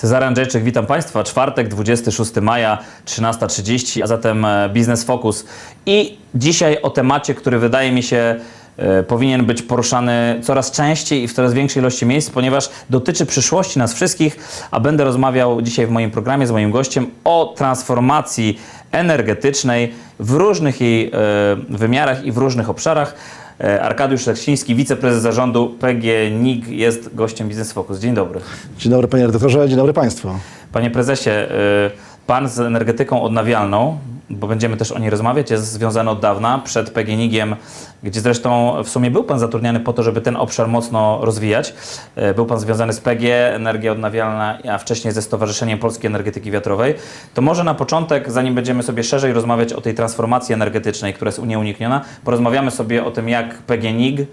Cezary Andrzejczyk, witam Państwa. Czwartek, 26 maja, 13.30, a zatem e, Biznes Focus. I dzisiaj o temacie, który wydaje mi się e, powinien być poruszany coraz częściej i w coraz większej ilości miejsc, ponieważ dotyczy przyszłości nas wszystkich, a będę rozmawiał dzisiaj w moim programie z moim gościem o transformacji energetycznej w różnych jej e, wymiarach i w różnych obszarach. E, Arkadiusz Leksiński, wiceprezes zarządu PGNiG jest gościem Biznes Focus. Dzień dobry. Dzień dobry panie redaktorze, dzień dobry państwu. Panie prezesie, y, pan z energetyką odnawialną, bo będziemy też o niej rozmawiać, jest związany od dawna przed PGNiG-iem, gdzie zresztą w sumie był pan zatrudniany po to, żeby ten obszar mocno rozwijać. Y, Był pan związany z PG, Energia Odnawialna, a wcześniej ze Stowarzyszeniem Polskiej Energetyki Wiatrowej. To może na początek, zanim będziemy sobie szerzej rozmawiać o tej transformacji energetycznej, która jest nieunikniona, porozmawiamy sobie o tym, jak PGNiG y,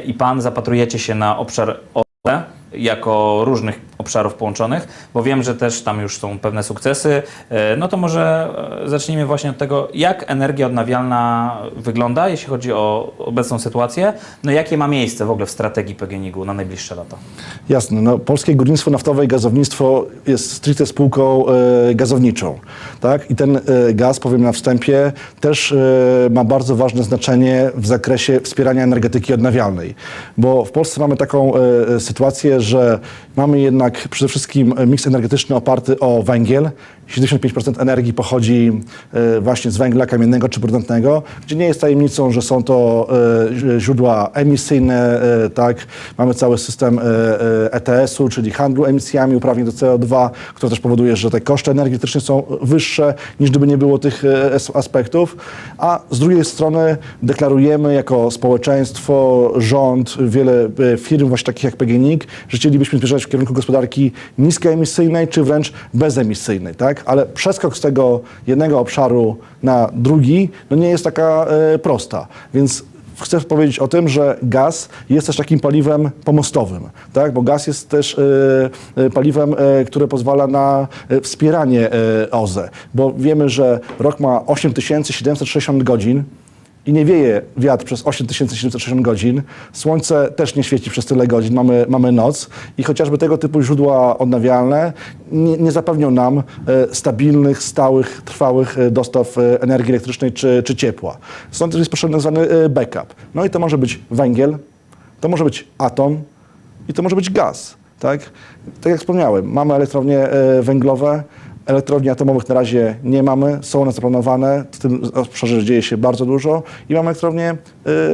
i pan zapatrujecie się na obszar OZE jako różnych obszarów połączonych, bo wiem, że też tam już są pewne sukcesy. E, No to może e, zacznijmy właśnie od tego, jak energia odnawialna wygląda, jeśli chodzi o obecną sytuację, no jakie ma miejsce w ogóle w strategii PGNiG-u na najbliższe lata. Jasne, no, Polskie Górnictwo Naftowe i Gazownictwo jest stricte spółką e, gazowniczą. Tak? I ten gaz, powiem na wstępie, też ma bardzo ważne znaczenie w zakresie wspierania energetyki odnawialnej. Bo w Polsce mamy taką sytuację, że mamy jednak przede wszystkim miks energetyczny oparty o węgiel. 75% energii pochodzi e, właśnie z węgla kamiennego czy brunatnego, gdzie nie jest tajemnicą, że są to e, źródła emisyjne, e, tak. Mamy cały system ETS-u, czyli handlu emisjami uprawnień do CO2, który też powoduje, że te koszty energetyczne są wyższe niż gdyby nie było tych as- aspektów. A z drugiej strony deklarujemy jako społeczeństwo, rząd, wiele firm właśnie takich jak PGNiG, że chcielibyśmy zmierzać w kierunku gospodarki niskoemisyjnej czy wręcz bezemisyjnej, tak? Ale przeskok z tego jednego obszaru na drugi no nie jest taka e, prosta. Więc chcę powiedzieć o tym, że gaz jest też takim paliwem pomostowym, tak? bo gaz jest też e, paliwem, e, które pozwala na wspieranie e, OZE, bo wiemy, że rok ma 8760 godzin, i nie wieje wiatr przez 8760 godzin, słońce też nie świeci przez tyle godzin, mamy, mamy noc i chociażby tego typu źródła odnawialne nie, nie zapewnią nam e, stabilnych, stałych, trwałych e, dostaw e, energii elektrycznej czy, czy ciepła. Stąd jest potrzebny zwany e, backup. No i to może być węgiel, to może być atom i to może być gaz. Tak, tak jak wspomniałem, mamy elektrownie węglowe, Elektrowni atomowych na razie nie mamy, są one zaplanowane, w tym obszarze dzieje się bardzo dużo i mamy elektrownie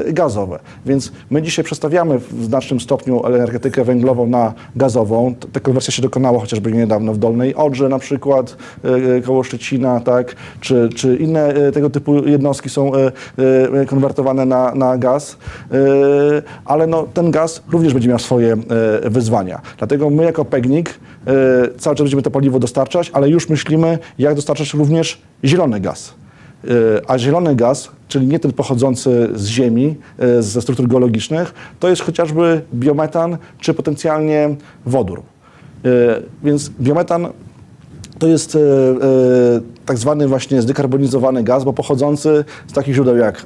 y, gazowe. Więc my dzisiaj przestawiamy w znacznym stopniu energetykę węglową na gazową. Ta konwersja się dokonała chociażby niedawno w Dolnej Odrze na przykład, y, koło Szczecina, tak, czy, czy inne y, tego typu jednostki są y, y, konwertowane na, na gaz. Y, ale no, ten gaz również będzie miał swoje y, wyzwania. Dlatego my jako PEGNIK y, cały czas będziemy to paliwo dostarczać, ale już myślimy, jak dostarczać również zielony gaz. Y, A zielony gaz, czyli nie ten pochodzący z ziemi, y, ze struktur geologicznych, to jest chociażby biometan czy potencjalnie wodór. Y, Więc biometan to jest e, e, tak zwany właśnie zdekarbonizowany gaz, bo pochodzący z takich źródeł jak e,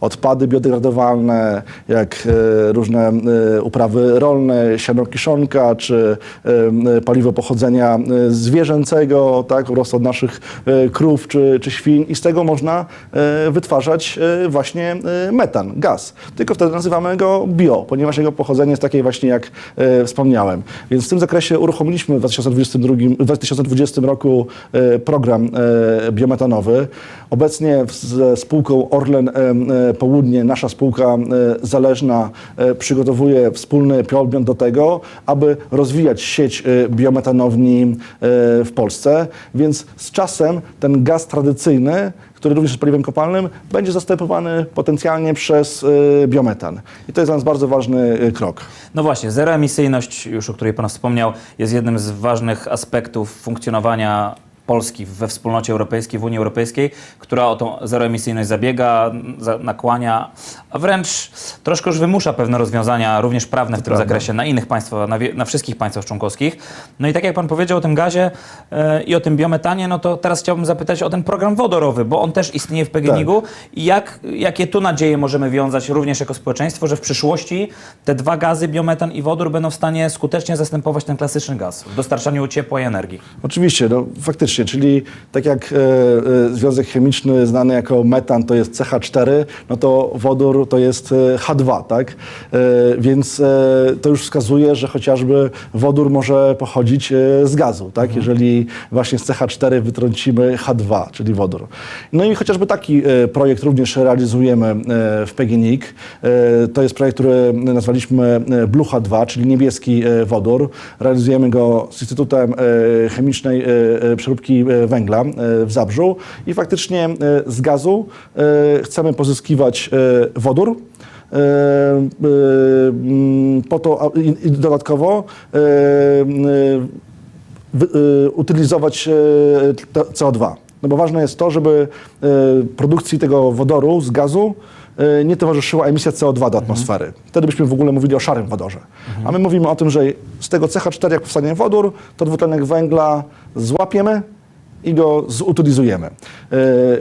odpady biodegradowalne, jak e, różne e, uprawy rolne, siano kiszonka, czy paliwo pochodzenia zwierzęcego, tak, po prostu od naszych krów czy, czy świń i z tego można wytwarzać właśnie metan, gaz. Tylko wtedy nazywamy go bio, ponieważ jego pochodzenie jest takie właśnie jak wspomniałem. Więc w tym zakresie uruchomiliśmy w 2022, w 2020 roku program biometanowy. Obecnie ze spółką Orlen e, e, Południe, nasza spółka e, zależna, e, przygotowuje wspólny podmiot do tego, aby rozwijać sieć e, biometanowni e, w Polsce. Więc z czasem ten gaz tradycyjny, który również jest paliwem kopalnym, będzie zastępowany potencjalnie przez e, biometan. I to jest dla nas bardzo ważny e, krok. No właśnie, zeroemisyjność, już o której Pan wspomniał, jest jednym z ważnych aspektów funkcjonowania Polski we wspólnocie europejskiej, w Unii Europejskiej, która o tą zeroemisyjność zabiega, za, nakłania, a wręcz troszkę już wymusza pewne rozwiązania, również prawne w tym prawda. zakresie, na innych państwach, na, na wszystkich państwach członkowskich. No i tak jak Pan powiedział o tym gazie e, i o tym biometanie, no to teraz chciałbym zapytać o ten program wodorowy, bo on też istnieje w PGNiG-u i jak, jakie tu nadzieje możemy wiązać również jako społeczeństwo, że w przyszłości te dwa gazy, biometan i wodór będą w stanie skutecznie zastępować ten klasyczny gaz w dostarczaniu ciepła i energii. Oczywiście, no faktycznie, czyli tak jak e, e, związek chemiczny znany jako metan to jest CH4, no to wodór to jest e, H2, tak? Więc to już wskazuje, że chociażby wodór może pochodzić z gazu, tak? Jeżeli właśnie z CH4 wytrącimy H2, czyli wodór. No i chociażby taki projekt również realizujemy w PGNiG. To jest projekt, który nazwaliśmy Blue H2, czyli niebieski wodór. Realizujemy go z Instytutem Chemicznej Przeróbki e, Węgla e, w Zabrzu i faktycznie e, z gazu chcemy pozyskiwać wodór. mm, Po to i dodatkowo utylizować y, to- CO2. No bo ważne jest to, żeby produkcji tego wodoru z gazu nie towarzyszyła emisja CO2 do atmosfery. Wtedy byśmy w ogóle mówili o szarym wodorze. A my mówimy o tym, że z tego CH4 jak powstanie wodór, to dwutlenek węgla złapiemy i go zutylizujemy. E,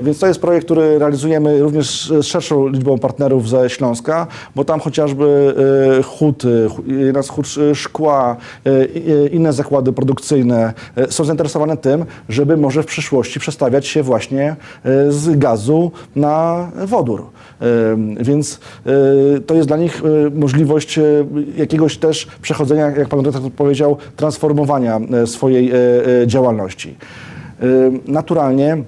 Więc to jest projekt, który realizujemy również z szerszą liczbą partnerów ze Śląska, bo tam chociażby e, huty, hu- jedna z hut e, szkła, e, e, inne zakłady produkcyjne e, są zainteresowane tym, żeby może w przyszłości przestawiać się właśnie e, z gazu na wodór. E, Więc e, to jest dla nich e, możliwość e, jakiegoś też przechodzenia, jak pan redaktor powiedział, transformowania e, swojej e, e, działalności. Naturalnie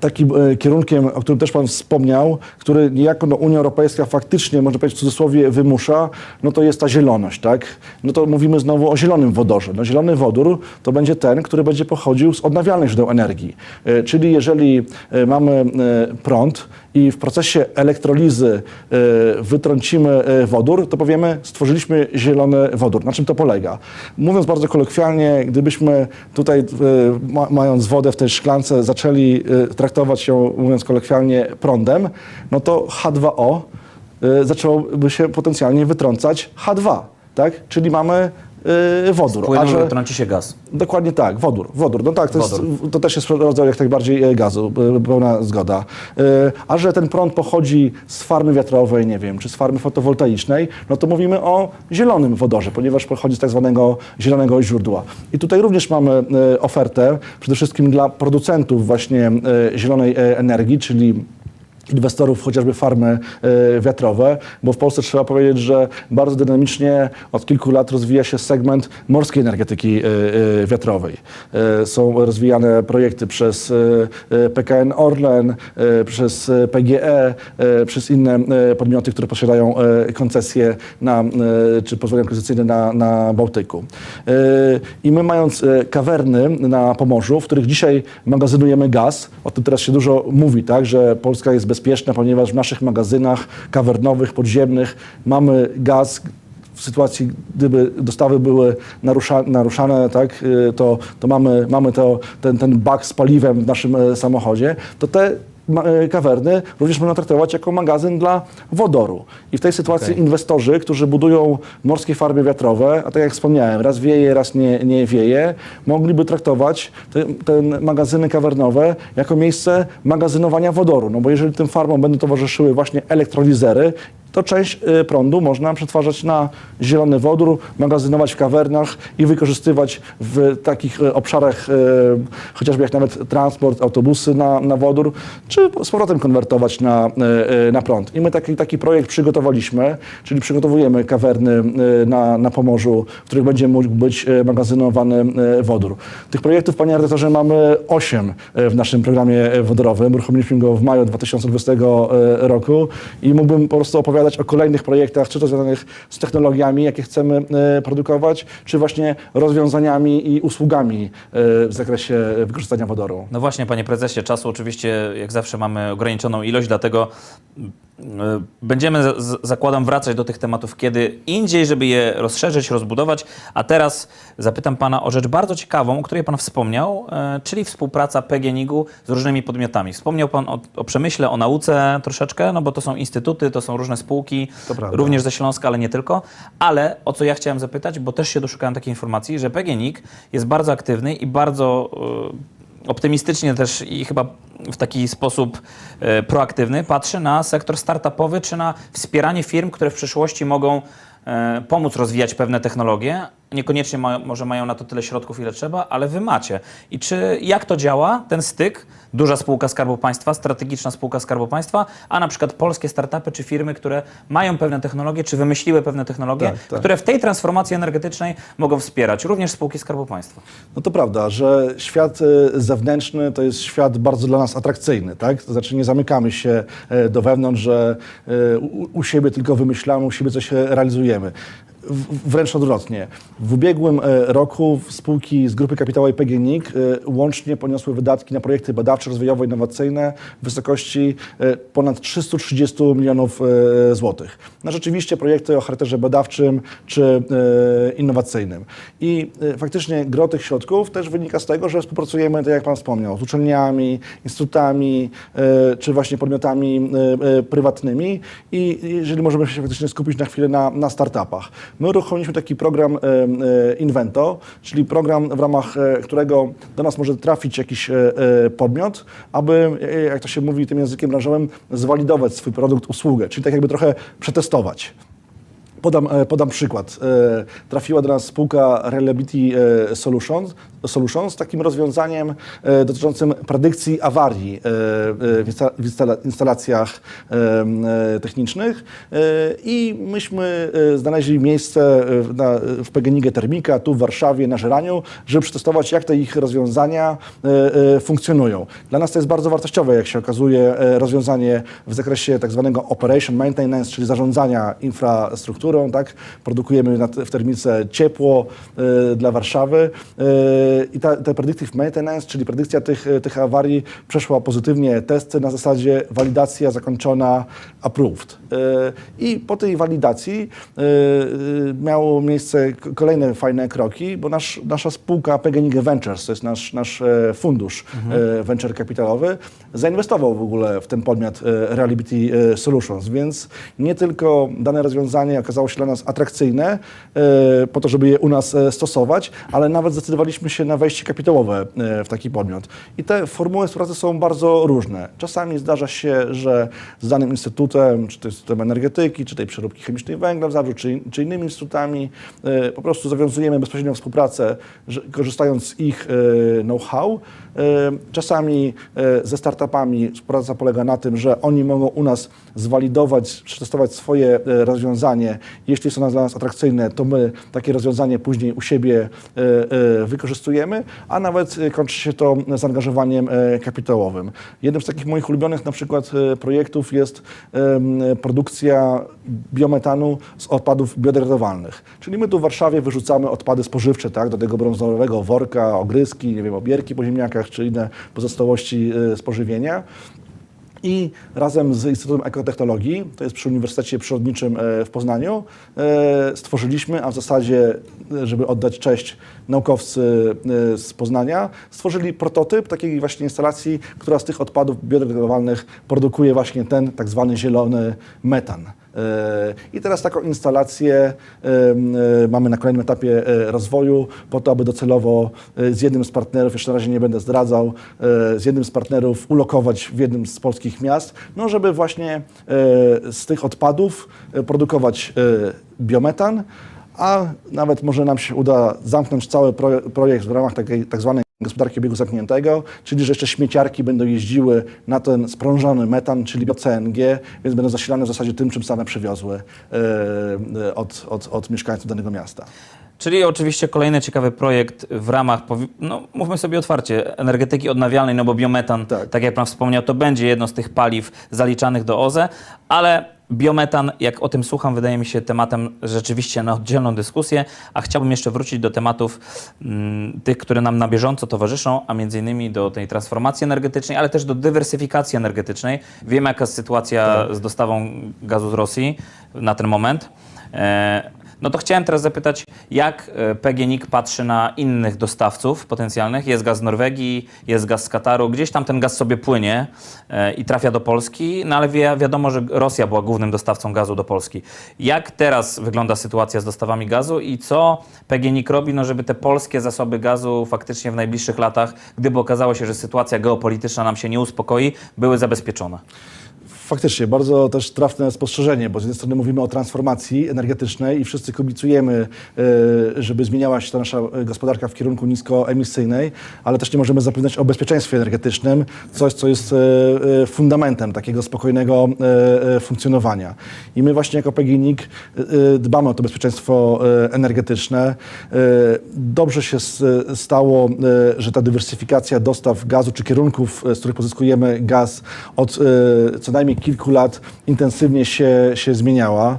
takim e, kierunkiem, o którym też Pan wspomniał, który niejako no, Unia Europejska faktycznie, można powiedzieć w cudzysłowie, wymusza, no to jest ta zieloność, tak? No to mówimy znowu o zielonym wodorze. No zielony wodór to będzie ten, który będzie pochodził z odnawialnych źródeł energii. E, Czyli jeżeli e, mamy prąd i w procesie elektrolizy wytrącimy wodór, to powiemy, stworzyliśmy zielony wodór. Na czym to polega? Mówiąc bardzo kolokwialnie, gdybyśmy tutaj, ma, mając wodę w tej szklance, zaczęli e, traktować ją, mówiąc kolokwialnie, prądem, no to H2O e, zaczęłoby się potencjalnie wytrącać H2, tak? Czyli mamy wodór. Płynu A że- trąci się gaz. Dokładnie tak, wodór. Wodór. No tak, to, Wodór. Jest, to też jest rodzaj jak najbardziej e, gazu, e, pełna zgoda. E, A że ten prąd pochodzi z farmy wiatrowej, nie wiem, czy z farmy fotowoltaicznej, no to mówimy o zielonym wodorze, ponieważ pochodzi z tak zwanego zielonego źródła. I tutaj również mamy ofertę przede wszystkim dla producentów właśnie zielonej energii, czyli inwestorów, chociażby farmy e, wiatrowe, bo w Polsce trzeba powiedzieć, że bardzo dynamicznie od kilku lat rozwija się segment morskiej energetyki e, e, wiatrowej. Są rozwijane projekty przez PKN Orlen, przez PGE, przez inne podmioty, które posiadają koncesje na, czy pozwolenia koncesyjne na, na Bałtyku. I my mając kawerny na Pomorzu, w których dzisiaj magazynujemy gaz, o tym teraz się dużo mówi, tak, że Polska jest bezpieczna, ponieważ w naszych magazynach kawernowych, podziemnych mamy gaz, w sytuacji, gdyby dostawy były narusza, naruszane, tak, y, to, to mamy, mamy to, ten, ten bak z paliwem w naszym e, samochodzie, to te kawerny również można traktować jako magazyn dla wodoru. I w tej sytuacji Okej. inwestorzy, którzy budują morskie farmy wiatrowe, a tak jak wspomniałem, raz wieje, raz nie, nie wieje, mogliby traktować te, te magazyny kawernowe jako miejsce magazynowania wodoru. No bo jeżeli tym farmom będą towarzyszyły właśnie elektrolizery, to część y, prądu można przetwarzać na zielony wodór, magazynować w kawernach i wykorzystywać w takich y, obszarach, y, chociażby jak nawet transport, autobusy na, na wodór, czy z powrotem konwertować na, na prąd. I my taki, taki projekt przygotowaliśmy, czyli przygotowujemy kawerny na, na Pomorzu, w których będzie mógł być magazynowany wodór. Tych projektów, panie redaktorze, mamy 8 w naszym programie wodorowym. Uruchomiliśmy go w maju 2020 roku i mógłbym po prostu opowiadać o kolejnych projektach, czy to związanych z technologiami, jakie chcemy e, produkować, czy właśnie rozwiązaniami i usługami e, w zakresie wykorzystania wodoru. No właśnie, panie prezesie, czasu oczywiście jak zawsze mamy ograniczoną ilość, dlatego Będziemy, z- z- zakładam, wracać do tych tematów kiedy indziej, żeby je rozszerzyć, rozbudować. A teraz zapytam Pana o rzecz bardzo ciekawą, o której Pan wspomniał, e, czyli współpraca PGNiG-u z różnymi podmiotami. Wspomniał Pan o, o przemyśle, o nauce troszeczkę, no bo to są instytuty, to są różne spółki, również ze Śląska, ale nie tylko. Ale o co ja chciałem zapytać, bo też się doszukałem takiej informacji, że PGNiG jest bardzo aktywny i bardzo e, optymistycznie też i chyba w taki sposób e, proaktywny patrzy na sektor startupowy czy na wspieranie firm, które w przyszłości mogą e, pomóc rozwijać pewne technologie. Niekoniecznie mają, może mają na to tyle środków, ile trzeba, ale wy macie. I czy jak to działa, ten styk? Duża spółka Skarbu Państwa, strategiczna spółka Skarbu Państwa, a na przykład polskie startupy czy firmy, które mają pewne technologie, czy wymyśliły pewne technologie, Tak, tak. które w tej transformacji energetycznej mogą wspierać również spółki Skarbu Państwa. No to prawda, że świat e, zewnętrzny to jest świat bardzo dla nas atrakcyjny, tak? To znaczy nie zamykamy się e, do wewnątrz, że e, u, u siebie tylko wymyślamy, u siebie coś realizujemy. Wręcz odwrotnie. W ubiegłym e, roku spółki z grupy kapitałowej PGNiG e, łącznie poniosły wydatki na projekty badawcze, rozwojowo-innowacyjne w wysokości e, ponad 330 milionów złotych. Na rzeczywiście projekty o charakterze badawczym czy innowacyjnym. I faktycznie gro tych środków też wynika z tego, że współpracujemy, tak jak Pan wspomniał, z uczelniami, instytutami czy właśnie podmiotami prywatnymi i jeżeli możemy się faktycznie skupić na chwilę na, na startupach. My uruchomiliśmy taki program e, e, Invento, czyli program, w ramach e, którego do nas może trafić jakiś podmiot, aby, jak to się mówi tym językiem branżowym, zwalidować swój produkt, usługę, czyli tak jakby trochę przetestować. Podam, e, podam przykład. E, Trafiła do nas spółka Reliability e, Solutions, Solutions z takim rozwiązaniem dotyczącym predykcji awarii w insta- w instala- instalacjach technicznych i myśmy znaleźli miejsce w- PGNiG Termika, tu w Warszawie, na Żeraniu, żeby przetestować, jak te ich rozwiązania funkcjonują. Dla nas to jest bardzo wartościowe, jak się okazuje, rozwiązanie w zakresie tak zwanego operation maintenance, czyli zarządzania infrastrukturą, tak? Produkujemy w termice ciepło e, dla Warszawy e, i ta, te predictive maintenance, czyli predykcja tych, e, tych awarii przeszła pozytywnie testy na zasadzie walidacja zakończona, approved. I po tej walidacji miało miejsce kolejne fajne kroki, bo nasz, nasza spółka PGNiG Ventures, to jest nasz, nasz e, fundusz e, venture kapitalowy, zainwestował w ogóle w ten podmiot e, Reliability e, Solutions, więc nie tylko dane rozwiązanie okazało się dla nas atrakcyjne e, po to, żeby je u nas e, stosować, ale nawet zdecydowaliśmy się na wejście kapitałowe e, w taki podmiot. I te formuły współpracy są bardzo różne. Czasami zdarza się, że z danym instytutem, czy to Instytutem Energetyki, czy tej przeróbki chemicznej węgla w Zabrzu, czy, czy innymi instytutami, po prostu zawiązujemy bezpośrednią współpracę, korzystając z ich know-how. Czasami ze startupami współpraca polega na tym, że oni mogą u nas zwalidować, przetestować swoje rozwiązanie. Jeśli ono dla nas atrakcyjne, to my takie rozwiązanie później u siebie e, e, wykorzystujemy, a nawet e, kończy się to zaangażowaniem kapitałowym. Jednym z takich moich ulubionych na przykład projektów jest produkcja biometanu z odpadów biodegradowalnych. Czyli my tu w Warszawie wyrzucamy odpady spożywcze, tak, do tego brązowego worka, ogryzki, nie wiem, obierki po ziemniakach czy inne pozostałości spożywienia. I razem z Instytutem Ekotechnologii, to jest przy Uniwersytecie Przyrodniczym e, w Poznaniu, e, stworzyliśmy, a w zasadzie, żeby oddać cześć naukowcy e, z Poznania, stworzyli prototyp takiej właśnie instalacji, która z tych odpadów biodegradowalnych produkuje właśnie ten tak zwany zielony metan. E, I teraz taką instalację e, e, mamy na kolejnym etapie rozwoju, po to, aby docelowo z jednym z partnerów, jeszcze na razie nie będę zdradzał, z jednym z partnerów ulokować w jednym z polskich miast, no żeby właśnie z tych odpadów produkować biometan, a nawet może nam się uda zamknąć cały pro, projekt w ramach takiej tak zwanej gospodarki obiegu zamkniętego, czyli że jeszcze śmieciarki będą jeździły na ten sprążony metan, czyli CNG, więc będą zasilane w zasadzie tym, czym same przywiozły e, od, od, od mieszkańców danego miasta. Czyli oczywiście kolejny ciekawy projekt w ramach, no mówmy sobie otwarcie, energetyki odnawialnej, no bo biometan, Tak. tak, jak Pan wspomniał, to będzie jedno z tych paliw zaliczanych do OZE, ale biometan, jak o tym słucham, wydaje mi się tematem rzeczywiście na oddzielną dyskusję, a chciałbym jeszcze wrócić do tematów mm, tych, które nam na bieżąco towarzyszą, a między innymi do tej transformacji energetycznej, ale też do dywersyfikacji energetycznej. Wiemy, jaka jest sytuacja z dostawą gazu z Rosji na ten moment. E, no to chciałem teraz zapytać, jak e, PGNiG patrzy na innych dostawców potencjalnych? Jest gaz z Norwegii, jest gaz z Kataru, gdzieś tam ten gaz sobie płynie e, i trafia do Polski, no ale wie, wiadomo, że Rosja była głównym dostawcą gazu do Polski. Jak teraz wygląda sytuacja z dostawami gazu i co PGNiG robi, no żeby te polskie zasoby gazu faktycznie w najbliższych latach, gdyby okazało się, że sytuacja geopolityczna nam się nie uspokoi, były zabezpieczone? Faktycznie, bardzo też trafne spostrzeżenie, bo z jednej strony mówimy o transformacji energetycznej i wszyscy kibicujemy, e, żeby zmieniała się ta nasza gospodarka w kierunku niskoemisyjnej, ale też nie możemy zapominać o bezpieczeństwie energetycznym, coś, co jest e, e, fundamentem takiego spokojnego funkcjonowania. I my właśnie jako PGNiG dbamy o to bezpieczeństwo energetyczne. Dobrze się stało, że ta dywersyfikacja dostaw gazu czy kierunków, z których pozyskujemy gaz od co najmniej kilku lat intensywnie się, się zmieniała,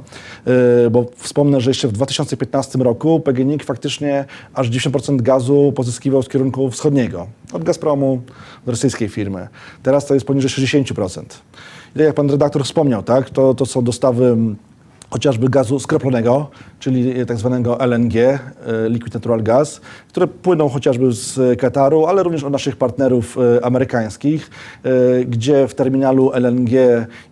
E, bo wspomnę, że jeszcze w 2015 roku PGNiG faktycznie aż 10% gazu pozyskiwał z kierunku wschodniego, od Gazpromu, od rosyjskiej firmy. Teraz to jest poniżej 60%. I tak jak pan redaktor wspomniał, tak, to, to są dostawy chociażby gazu skroplonego, czyli tak zwanego LNG, e, Liquid Natural Gas, które płyną chociażby z Kataru, ale również od naszych partnerów e, amerykańskich, e, gdzie w terminalu LNG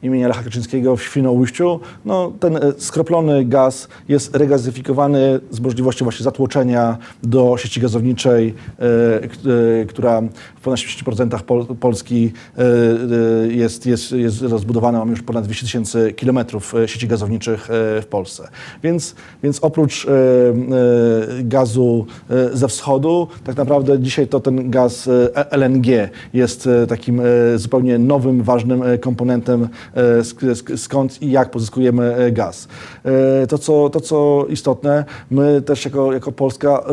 imienia Lecha Kaczyńskiego w Świnoujściu, no, ten e, skroplony gaz jest regazyfikowany z możliwością właśnie zatłoczenia do sieci gazowniczej, e, e, która w ponad 70% Pol Polski e, e, jest, jest, jest rozbudowana. Mamy już ponad 200 tysięcy kilometrów e, sieci gazowniczych e, w Polsce. Więc, więc oprócz e, e, gazu ze wschodu, tak naprawdę dzisiaj to ten gaz LNG jest takim zupełnie nowym, ważnym komponentem, sk- sk- skąd i jak pozyskujemy gaz. To, co, to, co istotne, my też jako, jako Polska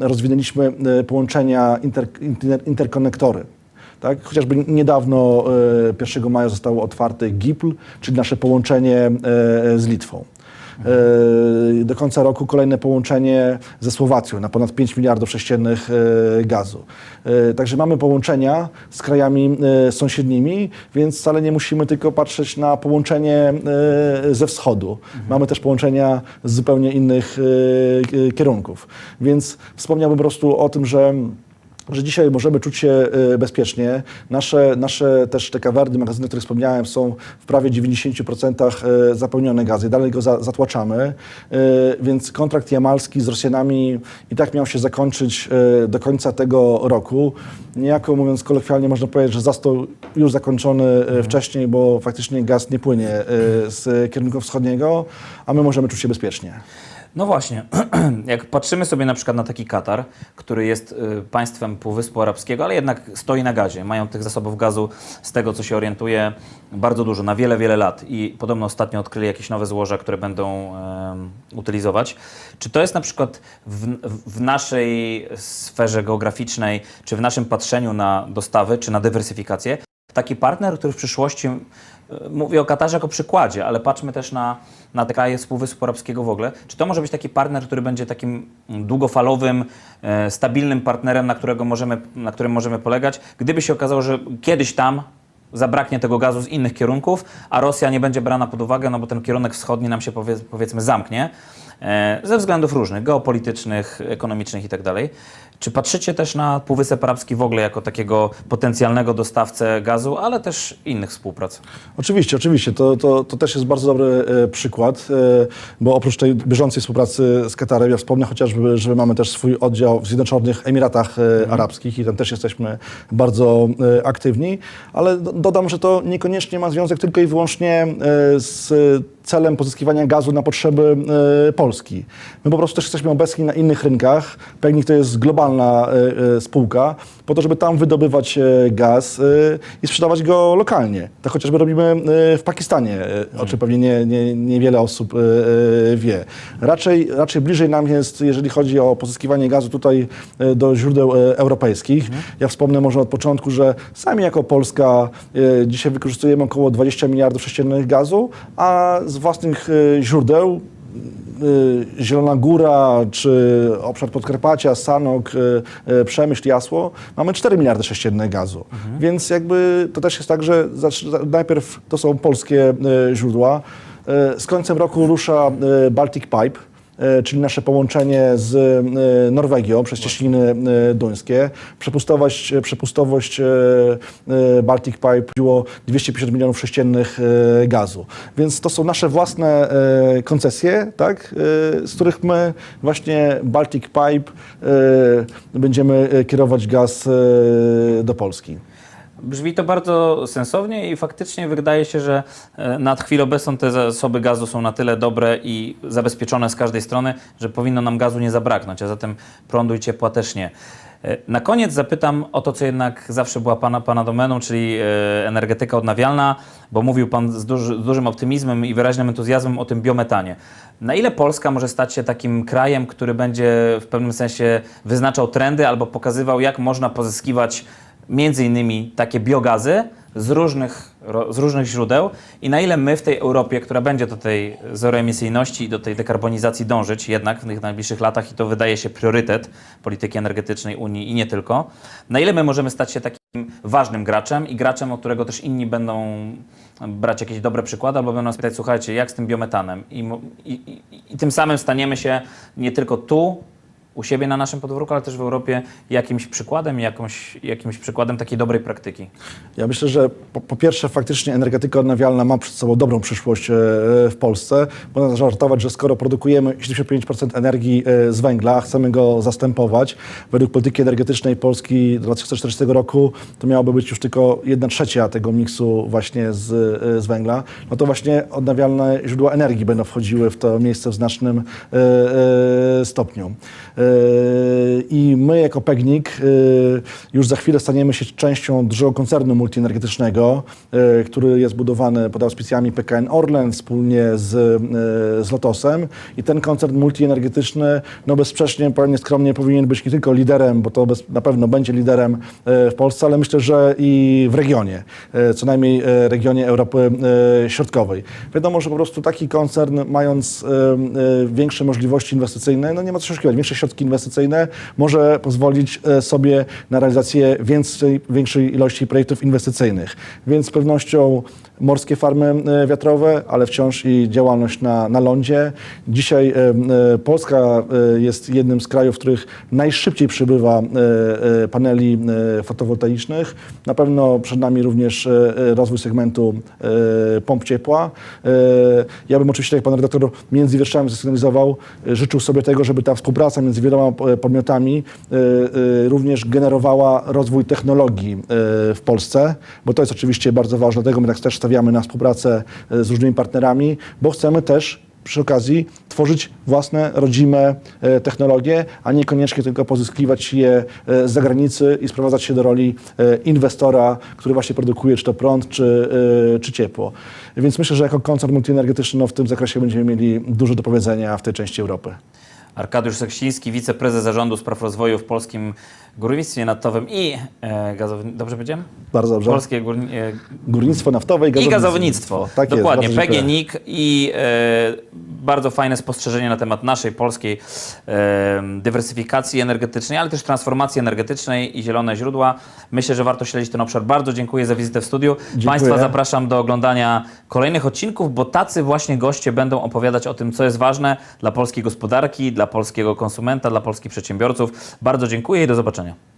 rozwinęliśmy połączenia, inter, inter, interkonektory. Tak? Chociażby niedawno, e, 1 maja zostało otwarte GIPL, czyli nasze połączenie e, z Litwą. E, Do końca roku kolejne połączenie ze Słowacją na ponad 5 miliardów sześciennych e, gazu. E, Także mamy połączenia z krajami e, sąsiednimi, więc wcale nie musimy tylko patrzeć na połączenie e, ze wschodu. Mamy też połączenia z zupełnie innych e, kierunków. Więc wspomniałbym po prostu o tym, że że dzisiaj możemy czuć się e, bezpiecznie. Nasze, nasze też te kawerny, magazyny, o których wspomniałem, są w prawie 90% e, zapełnione gazy. Dalej go za, zatłaczamy, e, więc kontrakt jamalski z Rosjanami i tak miał się zakończyć do końca tego roku. Niejako mówiąc kolokwialnie można powiedzieć, że został już zakończony e, wcześniej, bo faktycznie gaz nie płynie z kierunku wschodniego, a my możemy czuć się bezpiecznie. No właśnie, jak patrzymy sobie na przykład na taki Katar, który jest y, państwem Półwyspu Arabskiego, ale jednak stoi na gazie, mają tych zasobów gazu, z tego co się orientuje, bardzo dużo, na wiele, wiele lat i podobno ostatnio odkryli jakieś nowe złoża, które będą em, utylizować. Czy to jest na przykład w, w naszej sferze geograficznej, czy w naszym patrzeniu na dostawy, czy na dywersyfikację, taki partner, który w przyszłości, mówię o Katarze jako przykładzie, ale patrzmy też na, na te kraje z Półwyspu Arabskiego w ogóle, czy to może być taki partner, który będzie takim długofalowym, e, stabilnym partnerem, na, którego możemy, na którym możemy polegać, gdyby się okazało, że kiedyś tam zabraknie tego gazu z innych kierunków, a Rosja nie będzie brana pod uwagę, no bo ten kierunek wschodni nam się powie, powiedzmy zamknie, e, ze względów różnych, geopolitycznych, ekonomicznych itd. Czy patrzycie też na Półwysep Arabski w ogóle jako takiego potencjalnego dostawcę gazu, ale też innych współprac? Oczywiście, oczywiście. To, to, to też jest bardzo dobry e, przykład, e, bo oprócz tej bieżącej współpracy z Katarem, ja wspomnę chociażby, że mamy też swój oddział w Zjednoczonych Emiratach e, Arabskich i tam też jesteśmy bardzo e, aktywni, ale do, dodam, że to niekoniecznie ma związek tylko i wyłącznie e, z celem pozyskiwania gazu na potrzeby e, Polski. My po prostu też jesteśmy obecni na innych rynkach. PGNiG to jest globalna e, e, spółka, po to, żeby tam wydobywać gaz i sprzedawać go lokalnie. Tak chociażby robimy w Pakistanie, o czym pewnie nie, nie, niewiele osób wie. Raczej, raczej bliżej nam jest, jeżeli chodzi o pozyskiwanie gazu tutaj do źródeł europejskich. Ja wspomnę może od początku, że sami jako Polska dzisiaj wykorzystujemy około 20 miliardów sześciennych gazu, a z własnych e, źródeł y, Zielona Góra, czy obszar Podkarpacia, Sanok, y, Przemyśl, Jasło, mamy 4 miliardy sześcienne gazu. Więc jakby to też jest tak, że najpierw to są polskie źródła. Z końcem roku rusza Baltic Pipe, e, czyli nasze połączenie z e, Norwegią przez cieśniny e, duńskie. Przepustowość, przepustowość e, e, Baltic Pipe było 250 milionów sześciennych e, gazu. Więc to są nasze własne e, koncesje, tak, e, z których my właśnie Baltic Pipe e, będziemy e, kierować gaz e, do Polski. Brzmi to bardzo sensownie i faktycznie wydaje się, że e, na chwilę obecną te zasoby gazu są na tyle dobre i zabezpieczone z każdej strony, że powinno nam gazu nie zabraknąć, a zatem prądu i ciepła też nie. E, Na koniec zapytam o to, co jednak zawsze była Pana, pana domeną, czyli e, energetyka odnawialna, bo mówił Pan z, duży, z dużym optymizmem i wyraźnym entuzjazmem o tym biometanie. Na ile Polska może stać się takim krajem, który będzie w pewnym sensie wyznaczał trendy albo pokazywał, jak można pozyskiwać między innymi takie biogazy z różnych, z różnych źródeł. I na ile my w tej Europie, która będzie do tej zeroemisyjności i do tej dekarbonizacji dążyć jednak w tych najbliższych latach i to wydaje się priorytet polityki energetycznej Unii i nie tylko, na ile my możemy stać się takim ważnym graczem i graczem, od którego też inni będą brać jakieś dobre przykłady albo będą nas pytać, słuchajcie, jak z tym biometanem? I, i, i, i tym samym staniemy się nie tylko tu, u siebie na naszym podwórku, ale też w Europie jakimś przykładem, jakąś, jakimś przykładem takiej dobrej praktyki. Ja myślę, że po, po pierwsze faktycznie energetyka odnawialna ma przed sobą dobrą przyszłość e, w Polsce. Można żartować, że skoro produkujemy 75% energii e, z węgla, chcemy go zastępować, według polityki energetycznej Polski do 2040 roku to miałoby być już tylko 1 trzecia tego miksu właśnie z, e, z węgla, no to właśnie odnawialne źródła energii będą wchodziły w to miejsce w znacznym stopniu. E, I my jako PEGNIK e, już za chwilę staniemy się częścią dużego koncernu multienergetycznego, e, który jest budowany pod auspicjami PKN Orlen wspólnie z, z Lotosem. I ten koncern multienergetyczny, no bezsprzecznie, powiem nieskromnie, powinien być nie tylko liderem, bo to bez, na pewno będzie liderem w Polsce, ale myślę, że i w regionie, co najmniej regionie Europy Środkowej. Wiadomo, że po prostu taki koncern, mając większe możliwości inwestycyjne, no nie ma co się oszukiwać, większe środki inwestycyjne, może pozwolić e, sobie na realizację więcej, większej ilości projektów inwestycyjnych. Więc z pewnością morskie farmy e, wiatrowe, ale wciąż i działalność na, na lądzie. Dzisiaj e, e, Polska jest jednym z krajów, w których najszybciej przybywa paneli fotowoltaicznych. Na pewno przed nami również rozwój segmentu pomp ciepła. Ja bym oczywiście, jak pan redaktor między wierszami zasygnalizował, życzył sobie tego, żeby ta współpraca między wieloma podmiotami również generowała rozwój technologii w Polsce, bo to jest oczywiście bardzo ważne, dlatego my tak też stawiamy na współpracę e, z różnymi partnerami, bo chcemy też przy okazji tworzyć własne, rodzime e, technologie, a niekoniecznie tylko pozyskiwać je e, z zagranicy i sprowadzać się do roli inwestora, który właśnie produkuje czy to prąd, czy, czy ciepło. Więc myślę, że jako koncern multienergetyczny no, w tym zakresie będziemy mieli dużo do powiedzenia w tej części Europy. Arkadiusz Seksiński, wiceprezes zarządu spraw rozwoju w Polskim Górnictwie Naftowym i e, gazownictwie. Dobrze powiedziałem? Bardzo dobrze. Polskie górni- e, Górnictwo naftowe i i gazownictwo. gazownictwo. Tak jest, Dokładnie, dziękuję. PGNiG i e, bardzo fajne spostrzeżenie na temat naszej polskiej e, dywersyfikacji energetycznej, ale też transformacji energetycznej i zielone źródła. Myślę, że warto śledzić ten obszar. Bardzo dziękuję za wizytę w studiu. Dziękuję. Państwa zapraszam do oglądania kolejnych odcinków, bo tacy właśnie goście będą opowiadać o tym, co jest ważne dla polskiej gospodarki, dla polskiego konsumenta, dla polskich przedsiębiorców. Bardzo dziękuję i do zobaczenia.